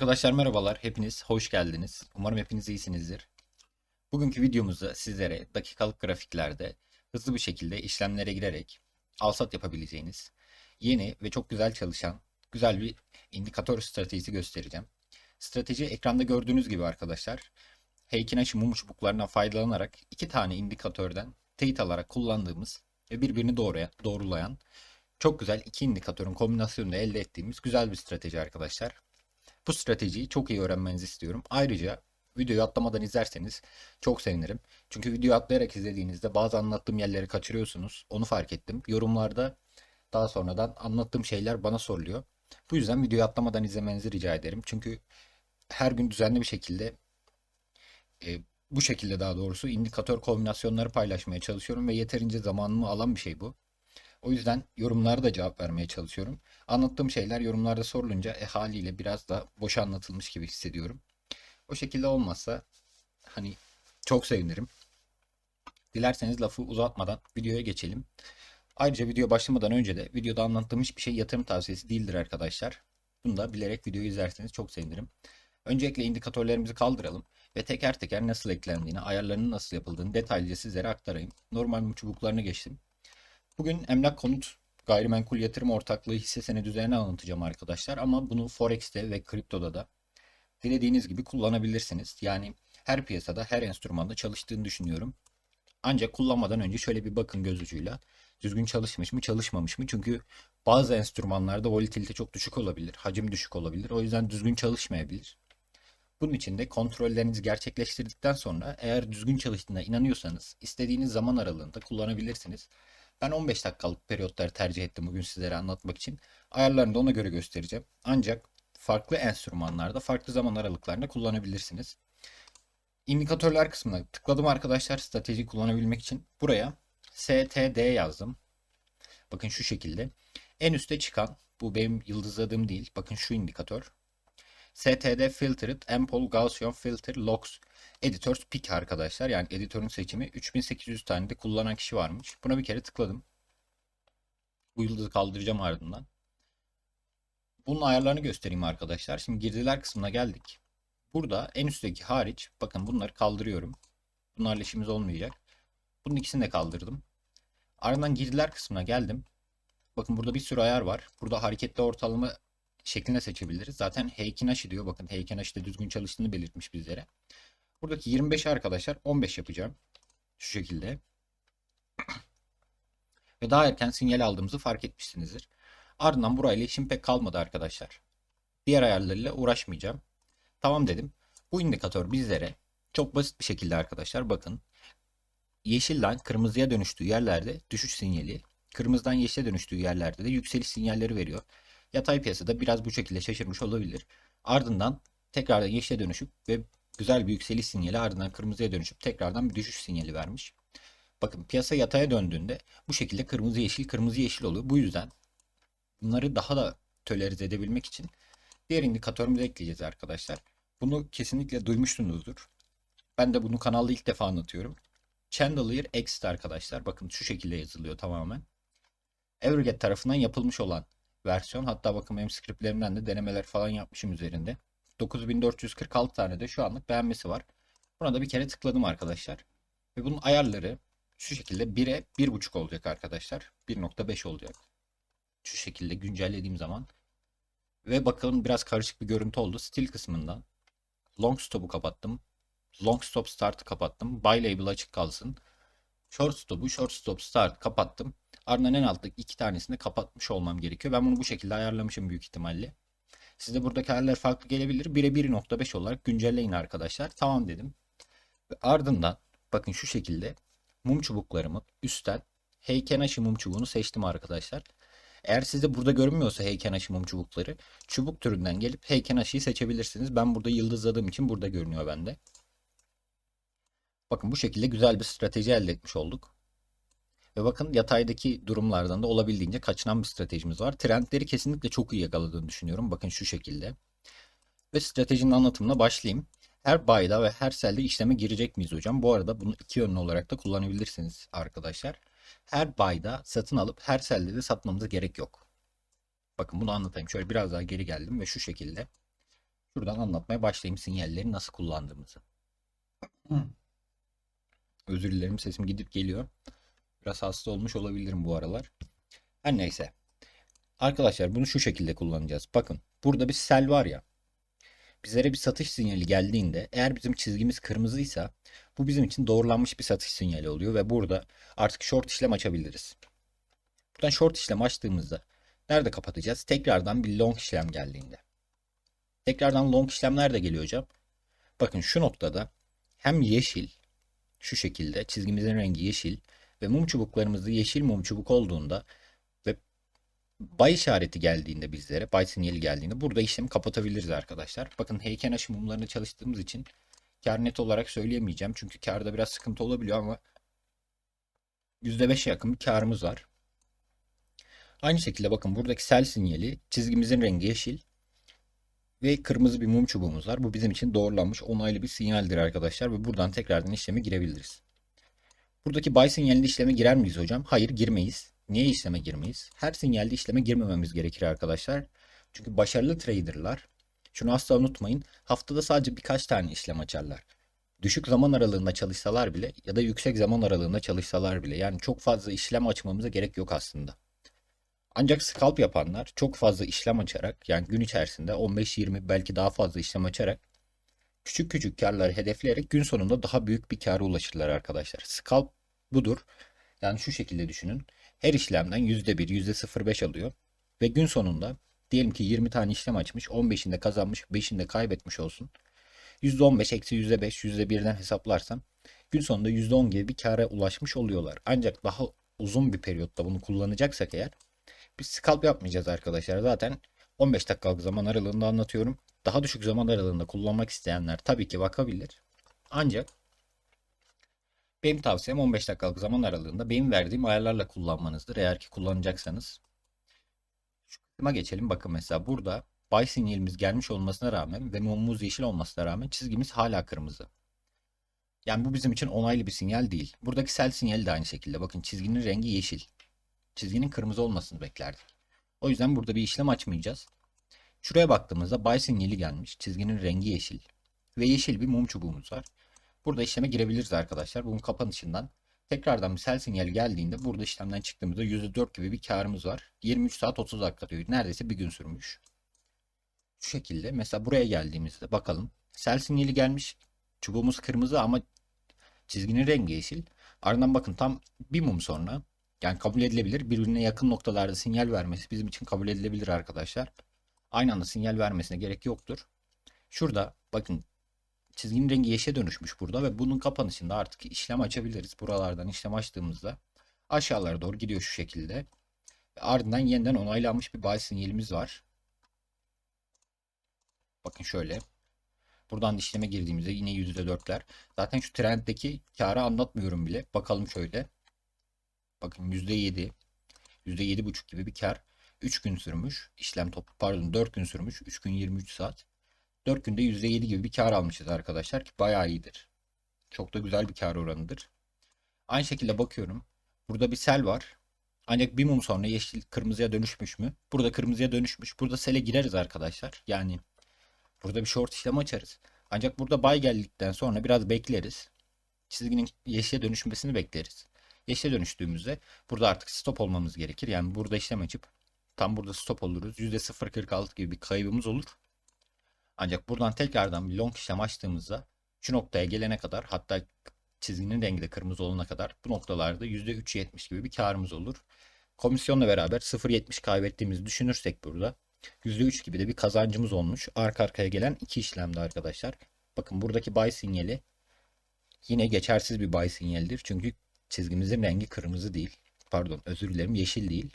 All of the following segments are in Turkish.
Arkadaşlar merhabalar. Hepiniz hoş geldiniz. Umarım hepiniz iyisinizdir. Bugünkü videomuzda sizlere dakikalık grafiklerde hızlı bir şekilde işlemlere girerek alsat yapabileceğiniz yeni ve çok güzel çalışan güzel bir indikatör stratejisi göstereceğim. Strateji ekranda gördüğünüz gibi arkadaşlar Heikinashi mum çubuklarından faydalanarak iki tane indikatörden teyit alarak kullandığımız ve birbirini doğruya, doğrulayan çok güzel iki indikatörün kombinasyonunu elde ettiğimiz güzel bir strateji arkadaşlar. Bu stratejiyi çok iyi öğrenmenizi istiyorum. Ayrıca videoyu atlamadan izlerseniz çok sevinirim. Çünkü videoyu atlayarak izlediğinizde bazı anlattığım yerleri kaçırıyorsunuz. Onu fark ettim. Yorumlarda daha sonradan anlattığım şeyler bana soruluyor. Bu yüzden videoyu atlamadan izlemenizi rica ederim. Çünkü her gün düzenli bir şekilde e, bu şekilde daha doğrusu indikatör kombinasyonları paylaşmaya çalışıyorum ve yeterince zamanımı alan bir şey bu. O yüzden yorumlara da cevap vermeye çalışıyorum. Anlattığım şeyler yorumlarda sorulunca e, haliyle biraz da boş anlatılmış gibi hissediyorum. O şekilde olmazsa hani çok sevinirim. Dilerseniz lafı uzatmadan videoya geçelim. Ayrıca video başlamadan önce de videoda anlattığım hiçbir şey yatırım tavsiyesi değildir arkadaşlar. Bunu da bilerek videoyu izlerseniz çok sevinirim. Öncelikle indikatörlerimizi kaldıralım ve teker teker nasıl eklendiğini, ayarlarının nasıl yapıldığını detaylıca sizlere aktarayım. Normal çubuklarını geçtim. Bugün emlak konut gayrimenkul yatırım ortaklığı hisse senedi üzerine anlatacağım arkadaşlar. Ama bunu Forex'te ve kriptoda da dilediğiniz gibi kullanabilirsiniz. Yani her piyasada, her enstrümanda çalıştığını düşünüyorum. Ancak kullanmadan önce şöyle bir bakın göz ucuyla. Düzgün çalışmış mı, çalışmamış mı? Çünkü bazı enstrümanlarda volatilite çok düşük olabilir, hacim düşük olabilir. O yüzden düzgün çalışmayabilir. Bunun için de kontrollerinizi gerçekleştirdikten sonra eğer düzgün çalıştığına inanıyorsanız istediğiniz zaman aralığında kullanabilirsiniz. Ben 15 dakikalık periyotları tercih ettim bugün sizlere anlatmak için. Ayarlarını da ona göre göstereceğim. Ancak farklı enstrümanlarda farklı zaman aralıklarında kullanabilirsiniz. İndikatörler kısmına tıkladım arkadaşlar strateji kullanabilmek için. Buraya STD yazdım. Bakın şu şekilde. En üste çıkan bu benim yıldızladığım değil. Bakın şu indikatör. STD Filtered Ample Gaussian Filter Logs Editors Pick arkadaşlar. Yani editörün seçimi 3800 tane de kullanan kişi varmış. Buna bir kere tıkladım. Bu yıldızı kaldıracağım ardından. Bunun ayarlarını göstereyim arkadaşlar. Şimdi girdiler kısmına geldik. Burada en üstteki hariç bakın bunları kaldırıyorum. Bunlarla işimiz olmayacak. Bunun ikisini de kaldırdım. Ardından girdiler kısmına geldim. Bakın burada bir sürü ayar var. Burada hareketli ortalama şeklinde seçebiliriz. Zaten Heikinashi diyor. Bakın Heikinashi de düzgün çalıştığını belirtmiş bizlere. Buradaki 25 arkadaşlar 15 yapacağım. Şu şekilde. Ve daha erken sinyal aldığımızı fark etmişsinizdir. Ardından burayla işim pek kalmadı arkadaşlar. Diğer ayarlarıyla uğraşmayacağım. Tamam dedim. Bu indikatör bizlere çok basit bir şekilde arkadaşlar bakın. Yeşilden kırmızıya dönüştüğü yerlerde düşüş sinyali, kırmızıdan yeşile dönüştüğü yerlerde de yükseliş sinyalleri veriyor. Yatay piyasada biraz bu şekilde şaşırmış olabilir. Ardından tekrardan yeşile dönüşüp ve güzel bir yükseliş sinyali ardından kırmızıya dönüşüp tekrardan bir düşüş sinyali vermiş. Bakın piyasa yataya döndüğünde bu şekilde kırmızı yeşil kırmızı yeşil oluyor. Bu yüzden bunları daha da tolerize edebilmek için diğer indikatörümüzü ekleyeceğiz arkadaşlar. Bunu kesinlikle duymuşsunuzdur. Ben de bunu kanalda ilk defa anlatıyorum. Chandelier Exit arkadaşlar. Bakın şu şekilde yazılıyor tamamen. Everget tarafından yapılmış olan versiyon. Hatta bakın benim skriptlerimden de denemeler falan yapmışım üzerinde. 9446 tane de şu anlık beğenmesi var. Buna da bir kere tıkladım arkadaşlar. Ve bunun ayarları şu şekilde 1'e 1.5 olacak arkadaşlar. 1.5 olacak. Şu şekilde güncellediğim zaman. Ve bakalım biraz karışık bir görüntü oldu. Stil kısmından. Long stop'u kapattım. Long stop start'ı kapattım. Buy label açık kalsın. Short stop'u short stop start kapattım. Ardından en alttaki iki tanesini kapatmış olmam gerekiyor. Ben bunu bu şekilde ayarlamışım büyük ihtimalle. Size buradaki ayarlar farklı gelebilir. 1'e 1.5 olarak güncelleyin arkadaşlar. Tamam dedim. Ve ardından bakın şu şekilde mum çubuklarımı üstten Heikenashi mum çubuğunu seçtim arkadaşlar. Eğer sizde burada görünmüyorsa Heikenashi mum çubukları çubuk türünden gelip Heikenashi'yi seçebilirsiniz. Ben burada yıldızladığım için burada görünüyor bende. Bakın bu şekilde güzel bir strateji elde etmiş olduk. Ve bakın yataydaki durumlardan da olabildiğince kaçınan bir stratejimiz var. Trendleri kesinlikle çok iyi yakaladığını düşünüyorum. Bakın şu şekilde. Ve stratejinin anlatımına başlayayım. Her buy'da ve her sell'de işleme girecek miyiz hocam? Bu arada bunu iki yönlü olarak da kullanabilirsiniz arkadaşlar. Her buy'da satın alıp her sell'de de satmamıza gerek yok. Bakın bunu anlatayım. Şöyle biraz daha geri geldim ve şu şekilde. Şuradan anlatmaya başlayayım sinyalleri nasıl kullandığımızı. Özür dilerim sesim gidip geliyor. Biraz hasta olmuş olabilirim bu aralar. Her neyse. Arkadaşlar bunu şu şekilde kullanacağız. Bakın burada bir sel var ya. Bizlere bir satış sinyali geldiğinde eğer bizim çizgimiz kırmızıysa bu bizim için doğrulanmış bir satış sinyali oluyor ve burada artık short işlem açabiliriz. Buradan short işlem açtığımızda nerede kapatacağız? Tekrardan bir long işlem geldiğinde. Tekrardan long işlemler de geliyor hocam. Bakın şu noktada hem yeşil şu şekilde çizgimizin rengi yeşil ve mum çubuklarımızda yeşil mum çubuk olduğunda ve bay işareti geldiğinde bizlere, bay sinyali geldiğinde burada işlemi kapatabiliriz arkadaşlar. Bakın heykel aşı mumlarını çalıştığımız için kar net olarak söyleyemeyeceğim. Çünkü karda biraz sıkıntı olabiliyor ama %5'e yakın bir karımız var. Aynı şekilde bakın buradaki sel sinyali çizgimizin rengi yeşil ve kırmızı bir mum çubuğumuz var. Bu bizim için doğrulanmış onaylı bir sinyaldir arkadaşlar ve buradan tekrardan işleme girebiliriz. Buradaki buy sinyalinde işleme girer miyiz hocam? Hayır girmeyiz. Niye işleme girmeyiz? Her sinyalde işleme girmememiz gerekir arkadaşlar. Çünkü başarılı traderlar şunu asla unutmayın. Haftada sadece birkaç tane işlem açarlar. Düşük zaman aralığında çalışsalar bile ya da yüksek zaman aralığında çalışsalar bile yani çok fazla işlem açmamıza gerek yok aslında. Ancak scalp yapanlar çok fazla işlem açarak yani gün içerisinde 15-20 belki daha fazla işlem açarak küçük küçük karları hedefleyerek gün sonunda daha büyük bir kâra ulaşırlar arkadaşlar. Scalp budur. Yani şu şekilde düşünün. Her işlemden %1, %0.5 alıyor. Ve gün sonunda diyelim ki 20 tane işlem açmış. 15'inde kazanmış, 5'inde kaybetmiş olsun. %15 eksi %5, %1'den hesaplarsam gün sonunda %10 gibi bir kâra ulaşmış oluyorlar. Ancak daha uzun bir periyotta bunu kullanacaksak eğer biz scalp yapmayacağız arkadaşlar. Zaten 15 dakikalık zaman aralığında anlatıyorum. Daha düşük zaman aralığında kullanmak isteyenler tabii ki bakabilir. Ancak benim tavsiyem 15 dakikalık zaman aralığında benim verdiğim ayarlarla kullanmanızdır. Eğer ki kullanacaksanız. Şu kısma geçelim. Bakın mesela burada buy sinyalimiz gelmiş olmasına rağmen ve mumumuz yeşil olmasına rağmen çizgimiz hala kırmızı. Yani bu bizim için onaylı bir sinyal değil. Buradaki sell sinyali de aynı şekilde. Bakın çizginin rengi yeşil. Çizginin kırmızı olmasını beklerdik. O yüzden burada bir işlem açmayacağız. Şuraya baktığımızda buy sinyali gelmiş. Çizginin rengi yeşil. Ve yeşil bir mum çubuğumuz var. Burada işleme girebiliriz arkadaşlar. Bunun kapanışından tekrardan bir sell sinyali geldiğinde burada işlemden çıktığımızda %4 gibi bir karımız var. 23 saat 30 dakika diyor. Neredeyse bir gün sürmüş. Şu şekilde mesela buraya geldiğimizde bakalım. Sell sinyali gelmiş. Çubuğumuz kırmızı ama çizginin rengi yeşil. Ardından bakın tam bir mum sonra yani kabul edilebilir. Birbirine yakın noktalarda sinyal vermesi bizim için kabul edilebilir arkadaşlar. Aynı anda sinyal vermesine gerek yoktur. Şurada bakın çizginin rengi yeşile dönüşmüş burada ve bunun kapanışında artık işlem açabiliriz. Buralardan işlem açtığımızda aşağılara doğru gidiyor şu şekilde. Ardından yeniden onaylanmış bir buy sinyalimiz var. Bakın şöyle. Buradan da işleme girdiğimizde yine %4'ler. Zaten şu trenddeki karı anlatmıyorum bile. Bakalım şöyle. Bakın %7, %7,5 gibi bir kar. 3 gün sürmüş. İşlem topu pardon 4 gün sürmüş. 3 gün 23 saat. 4 günde %7 gibi bir kar almışız arkadaşlar ki bayağı iyidir. Çok da güzel bir kar oranıdır. Aynı şekilde bakıyorum. Burada bir sel var. Ancak bir mum sonra yeşil kırmızıya dönüşmüş mü? Burada kırmızıya dönüşmüş. Burada sele gireriz arkadaşlar. Yani burada bir short işlem açarız. Ancak burada bay geldikten sonra biraz bekleriz. Çizginin yeşile dönüşmesini bekleriz. Yeşile dönüştüğümüzde burada artık stop olmamız gerekir. Yani burada işlem açıp tam burada stop oluruz. %0.46 gibi bir kaybımız olur. Ancak buradan tekrardan bir long işlem açtığımızda şu noktaya gelene kadar hatta çizginin rengi de kırmızı olana kadar bu noktalarda %3.70 gibi bir karımız olur. Komisyonla beraber 0.70 kaybettiğimizi düşünürsek burada %3 gibi de bir kazancımız olmuş. Arka arkaya gelen iki işlemde arkadaşlar. Bakın buradaki buy sinyali yine geçersiz bir buy sinyalidir. Çünkü çizgimizin rengi kırmızı değil. Pardon özür dilerim yeşil değil.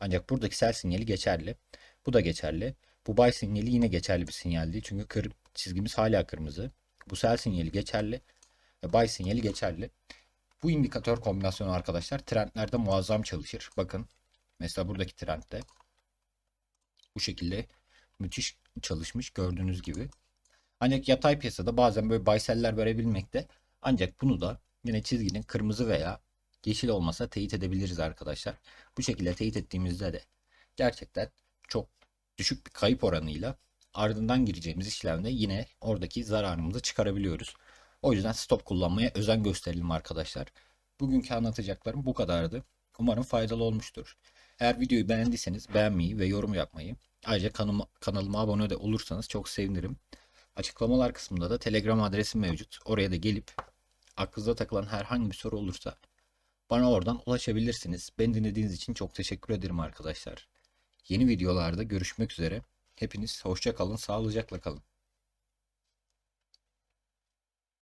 Ancak buradaki sell sinyali geçerli. Bu da geçerli. Bu buy sinyali yine geçerli bir sinyal değil. Çünkü kır, çizgimiz hala kırmızı. Bu sell sinyali geçerli. Ve buy sinyali geçerli. Bu indikatör kombinasyonu arkadaşlar trendlerde muazzam çalışır. Bakın mesela buradaki trendde bu şekilde müthiş çalışmış gördüğünüz gibi. Ancak yatay piyasada bazen böyle buy sell'ler verebilmekte. Ancak bunu da yine çizginin kırmızı veya yeşil olmasa teyit edebiliriz arkadaşlar. Bu şekilde teyit ettiğimizde de gerçekten çok düşük bir kayıp oranıyla ardından gireceğimiz işlemde yine oradaki zararımızı çıkarabiliyoruz. O yüzden stop kullanmaya özen gösterelim arkadaşlar. Bugünkü anlatacaklarım bu kadardı. Umarım faydalı olmuştur. Eğer videoyu beğendiyseniz beğenmeyi ve yorum yapmayı, ayrıca kanalıma, kanalıma abone de olursanız çok sevinirim. Açıklamalar kısmında da Telegram adresim mevcut. Oraya da gelip aklınıza takılan herhangi bir soru olursa bana oradan ulaşabilirsiniz. Beni dinlediğiniz için çok teşekkür ederim arkadaşlar. Yeni videolarda görüşmek üzere. Hepiniz hoşça kalın, sağlıcakla kalın.